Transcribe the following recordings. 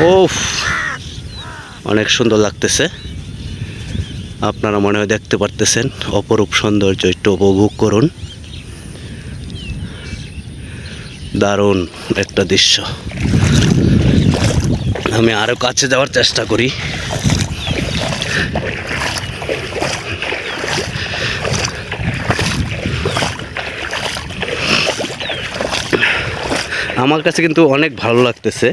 ওফ অনেক সুন্দর লাগতেছে। আপনারা মনে হয় দেখতে পারতেছেন, অপরূপ সৌন্দর্য একটু উপভোগ করুন। দারুণ একটা দৃশ্য। আমি আরও কাছে যাওয়ার চেষ্টা করি। আমার কাছে কিন্তু অনেক ভালো লাগতেছে।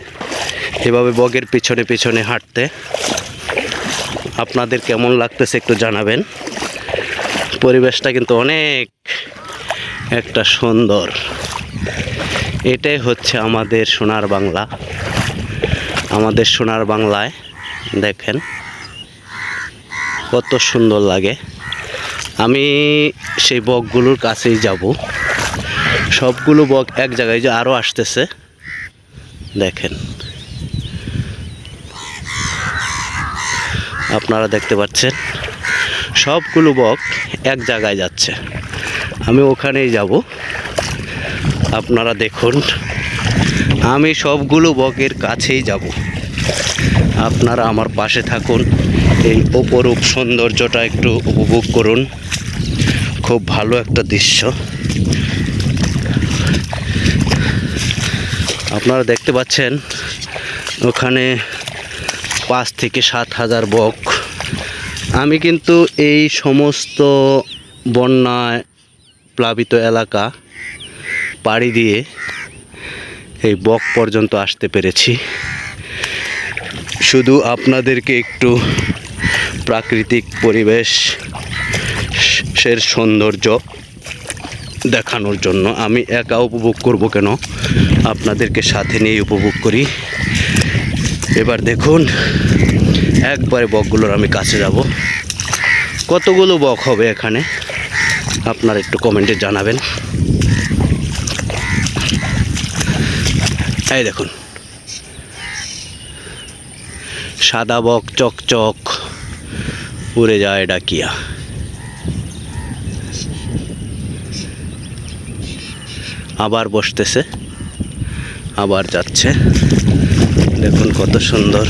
এভাবে বগের পিছনে পিছনে হাঁটতে আপনাদের কেমন লাগতেছে একটু জানাবেন। পরিবেশটা কিন্তু অনেক একটা সুন্দর। এটাই হচ্ছে আমাদের সোনার বাংলা। আমাদের সোনার বাংলায় দেখেন কত সুন্দর লাগে। আমি সেই বকগুলোর কাছেই যাব। সবগুলো বক এক জায়গায় যে আরও আসতেছে। দেখেন। আপনারা দেখতে পাচ্ছেন। সবগুলো বক এক জায়গায় যাচ্ছে। আমি ওখানেই যাব। আপনারা দেখুন। আমি সবগুলো বকের কাছেই যাব। আপনারা আমার পাশে থাকুন। এই অপরূপ সৌন্দর্যটা একটু উপভোগ করুন। খুব ভালো একটা দৃশ্য। আপনারা দেখতে পাচ্ছেন, ওখানে পাঁচ থেকে সাত হাজার বক। আমি কিন্তু এই সমস্ত বন্যায় প্লাবিত এলাকা পাড়ি দিয়ে এই বক পর্যন্ত আসতে পেরেছি। শুধু আপনাদেরকে একটু প্রাকৃতিক পরিবেশ সের সৌন্দর্য দেখানোর জন্য। আমি একা উপভোগ করব কেন? আপনাদেরকে সাথে নিয়ে উপভোগ করি। এবার দেখুন, একবারে বকগুলোর আমি কাছে যাব। কতগুলো বক হবে এখানে? আপনারা একটু কমেন্টে জানাবেন। এই দেখুন। সাদা বক চকচক, উড়ে যায় ডাকিয়া। আবার বসতেছে, আবার যাচ্ছে। দেখুন কত সুন্দর।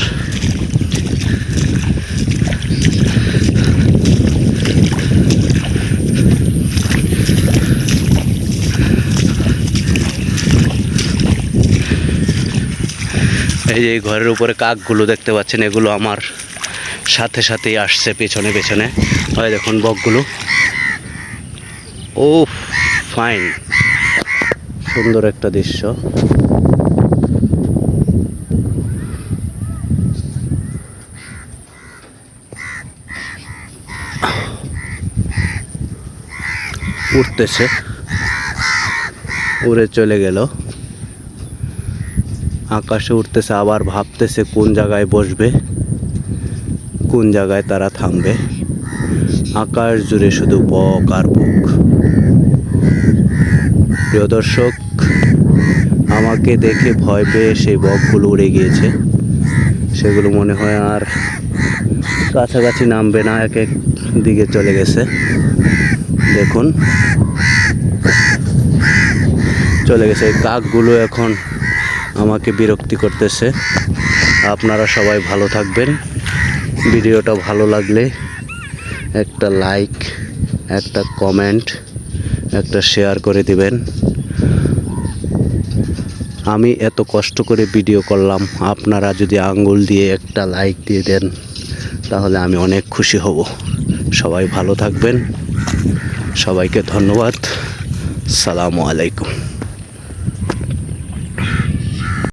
এই যে ঘরের উপরে কাকগুলো দেখতে পাচ্ছেন, এগুলো আমার সাথে সাথেই আসছে পেছনে পেছনে। হয় দেখুন বকগুলো। ও ফাইন সুন্দর একটা দৃশ্য। উঠতেছে উড়ে চলে গেল। আকাশে উঠতেছে আবার ভাবতেছে কোন জায়গায় বসবে, কোন জায়গায় তারা থামবে। আকাশ জুড়ে শুধু বক আর বক। প্রিয় দর্শক, আমাকে দেখে ভয় পেয়ে সেই বকগুলো উড়ে গিয়েছে। সেগুলো মনে হয় আর কাছাকাছি নামবে না, এক এক দিকে চলে গেছে। দেখুন। চলে গেছে, কাকগুলো এখন আমাকে বিরক্তি করতেছে। আপনারা সবাই ভালো থাকবেন। ভিডিওটা ভালো লাগলে একটা লাইক, একটা কমেন্ট, একটা শেয়ার করে দিবেন। আমি এত কষ্ট করে ভিডিও করলাম, আপনারা যদি আঙ্গুল দিয়ে একটা লাইক দিয়ে দেন, তাহলে আমি অনেক খুশি হব। সবাই ভালো থাকবেন। সবাইকে ধন্যবাদ। সালামু আলাইকুম।